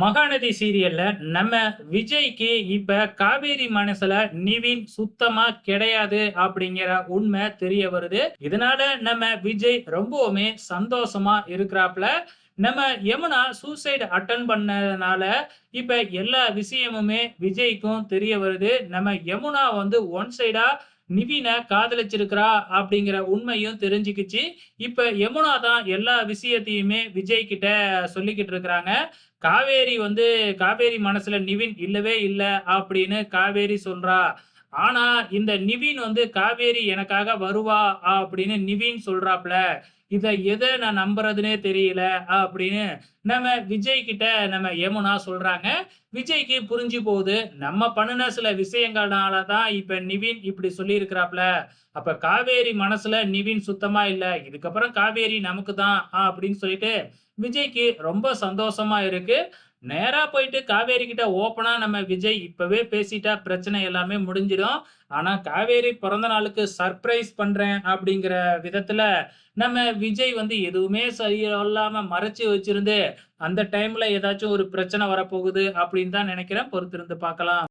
மகாநதி சீரியல்ல நம்ம விஜய்க்கு இப்ப காவேரி மனசுல நிவின் சுத்தமா கிடையாது அப்படிங்கிற உண்மை தெரிய வருது. இதனால நம்ம விஜய் ரொம்பவுமே சந்தோஷமா இருக்கிறாப்ல நம்ம யமுனா சூசைடு அட்டன் பண்ணதுனால இப்ப எல்லா விஷயமுமே விஜய்க்கும் தெரிய வருது. நம்ம யமுனா வந்து ஒன் சைடா நிவினை காதலிச்சிருக்கிறா அப்படிங்கிற உண்மையும் தெரிஞ்சுக்கிச்சு. இப்ப யமுனா தான் எல்லா விஷயத்தையுமே விஜய் கிட்ட சொல்லிக்கிட்டு இருக்கிறாங்க. காவேரி வந்து காவேரி மனசுல நிவின் இல்லவே இல்ல அப்படின்னு காவேரி சொல்றா. ஆனா இந்த நிவின் வந்து காவேரி எனக்காக வருவா அப்படின்னு நிவின் சொல்றாப்ல. இதை எதை நான் நம்புறதுனே தெரியல அப்படின்னு நம்ம விஜய் கிட்ட நம்ம யமுனா சொல்றாங்க. விஜய்க்கு புரிஞ்சு போகுது. நம்ம பண்ணுன சில விஷயங்கள்னால தான் இப்ப நிவின் இப்படி சொல்லியிருக்கிறாப்ல. அப்ப காவேரி மனசுல நிவின் சுத்தமா இல்ல. இதுக்கப்புறம் காவேரி நமக்கு தான் அப்படின்னு சொல்லிட்டு விஜய்க்கு ரொம்ப சந்தோஷமா இருக்கு. நேரா போயிட்டு காவேரி கிட்ட ஓப்பனா நம்ம விஜய் இப்பவே பேசிட்டா பிரச்சனை எல்லாமே முடிஞ்சிடும். ஆனா காவேரி பிறந்த நாளுக்கு சர்ப்ரைஸ் பண்றேன் அப்படிங்கிற விதத்துல நம்ம விஜய் வந்து எதுவுமே சரியில்லாம மறைச்சு வச்சிருந்து அந்த டைம்ல ஏதாச்சும் ஒரு பிரச்சனை வரப்போகுது அப்படின்னு தான் நினைக்கிறேன். பொறுத்திருந்து பார்க்கலாம்.